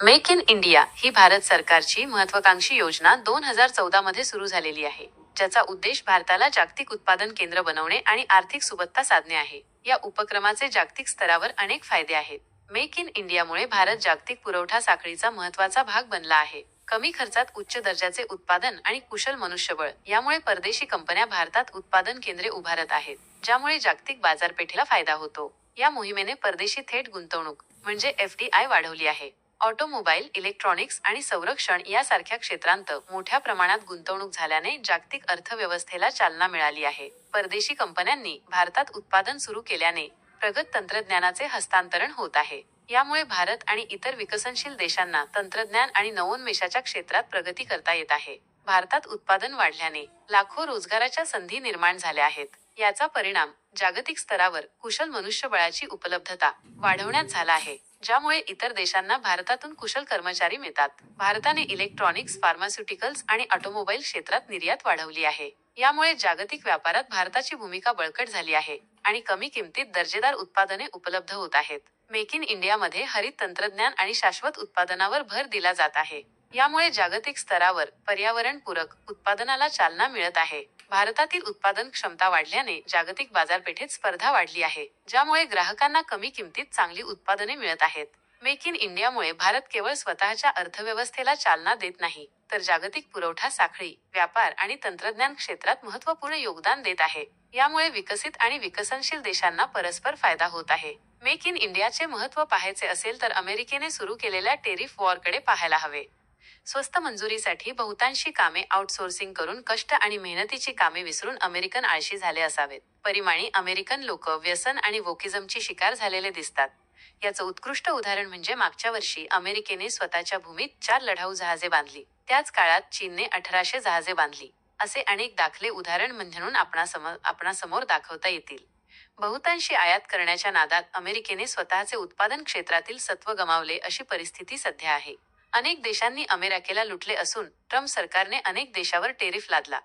Make in India ही भारत सरकारची महत्वाकांक्षी योजना दोन हजार चौदा मध्ये सुरू झालेली आहे ज्याचा उद्देश भारताला जागतिक उत्पादन केंद्र बनवणे आणि आर्थिक सुबत्ता साधणे आहे. या उपक्रमाचे जागतिक स्तरावर अनेक फायदे आहेत. मेक इन इंडियामुळे भारत जागतिक पुरवठा साखळीचा महत्त्वाचा भाग बनला आहे. कमी खर्चात उच्च दर्जाचे उत्पादन आणि कुशल मनुष्यबळ यामुळे परदेशी कंपन्या भारतात उत्पादन केंद्रे उभारत आहेत ज्यामुळे जागतिक बाजारपेठेला फायदा होतो. या मोहिमेने परदेशी थेट गुंतवणूक म्हणजे एफडीआय वाढवली आहे. ऑटोमोबाईल इलेक्ट्रॉनिक्स आणि संरक्षण यासारख्या क्षेत्रांत मोठ्या प्रमाणात गुंतवणूक झाल्याने जागतिक अर्थव्यवस्थेला चालना मिळाली आहे. परदेशी कंपन्यांनी भारतात उत्पादन सुरू केल्याने प्रगत तंत्रज्ञानाचे हस्तांतरण होत आहे. यामुळे भारत आणि इतर विकसनशील देशांना तंत्रज्ञान आणि नवोन्मेषाच्या क्षेत्रात प्रगती करता येत आहे. भारतात उत्पादन वाढल्याने लाखो रोजगाराच्या संधी निर्माण झाल्या आहेत. याचा परिणाम जागतिक स्तरावर कुशल मनुष्यबळाची उपलब्धता वाढवण्यात झाला आहे. ज्यामुळे इतर देशांना भारतातून कुशल कर्मचारी मिळतात. भारताने इलेक्ट्रॉनिक्स फार्मास्युटिकल्स आणि ऑटोमोबाईल क्षेत्रात निर्यात वाढवली आहे. यामुळे जागतिक व्यापारात भारताची भूमिका बळकट झाली आहे आणि कमी किमतीत दर्जेदार उत्पादने उपलब्ध होत आहेत. मेक इन इंडियामध्ये हरित तंत्रज्ञान आणि शाश्वत उत्पादनावर भर दिला जात आहे. यामुळे जागतिक स्तरावर पर्यावरणपूरक उत्पादनाला चालना मिळत आहे. भारतातील उत्पादन क्षमता वाढल्याने जागतिक बाजारपेठेत स्पर्धा वाढली आहे ज्यामुळे ग्राहकांना कमी किमतीत चांगली उत्पादने मिळत आहेत. मेक इन इंडियामुळे भारत केवळ स्वतःच्या अर्थव्यवस्थेला चालना देत नाही तर जागतिक पुरवठा साखळी व्यापार आणि तंत्रज्ञान क्षेत्रात महत्त्वपूर्ण योगदान देत आहे. यामुळे विकसित आणि विकसनशील देशांना परस्पर फायदा होत आहे. मेक इन इंडियाचे महत्त्व पाहायचे असेल तर अमेरिकेने सुरू केलेल्या टेरिफ वॉरकडे पाहायला हवे. स्वस्त मंजुरीसाठी बहुतांशी कामे आउटसोर्सिंग करून कष्ट आणि मेहनतीची कामे विसरून अमेरिकन आळशी झाले असावेत. परिमाणी अमेरिकन लोक व्यसन आणि वोकिझमची शिकार झालेले दिसतात. याचं उत्कृष्ट उदाहरण म्हणजे मागच्या वर्षी अमेरिकेने स्वतःच्या भूमीत चार लढाऊ जहाजे बांधली. त्याच काळात चीनने अठराशे जहाजे बांधली. असे अनेक दाखले उदाहरण म्हणून आपणासमोर आपणासमोर दाखवता येतील. बहुतांशी आयात करण्याच्या नादात अमेरिकेने स्वतःचे उत्पादन क्षेत्रातील सत्व गमावले अशी परिस्थिती सध्या आहे. अनेक देशांनी अमेरिकेला लुटले असून ट्रम्प सरकारने अनेक देशावर टेरिफ लादला.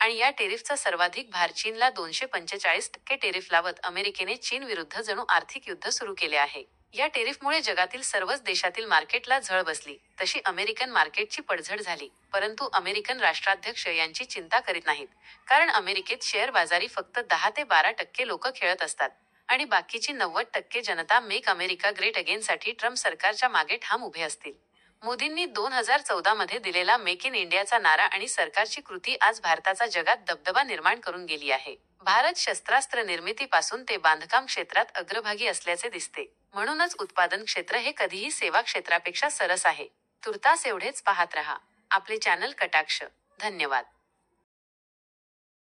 आणि या टेरिफचा सर्वाधिक भार चीनला दोनशे पंचेचाळीस टक्के टेरिफ लावत अमेरिकेने चीन विरुद्ध जणू आर्थिक युद्ध सुरू केले आहे. या टेरिफमुळे जगातील सर्वच देशातील मार्केटला झळ बसली. तशी अमेरिकन मार्केटची पडझड झाली. परंतु अमेरिकन राष्ट्राध्यक्ष यांची चिंता करीत नाहीत. कारण अमेरिकेत शेअर बाजारी फक्त दहा ते बारा टक्के लोक खेळत असतात. आणि बाकीची नव्वद टक्के जनता मेक अमेरिका ग्रेट अगेनसाठी ट्रम्प सरकारच्या मागे ठाम उभे असतील. मोदींनी दोन हजार चौदा मध्ये दिलेला मेक इन इंडियाचा नारा आणि सरकारची कृती आज भारताचा जगात दबदबा निर्माण करून गेली आहे. भारत शस्त्रास्त्र निर्मितीपासून ते बांधकाम क्षेत्रात अग्रभागी असल्याचे दिसते. म्हणूनच उत्पादन क्षेत्र हे कधीही सेवा क्षेत्रापेक्षा सरस आहे. तुर्तास एवढेच पाहत रहा. आपले चॅनल कटाक्ष. धन्यवाद.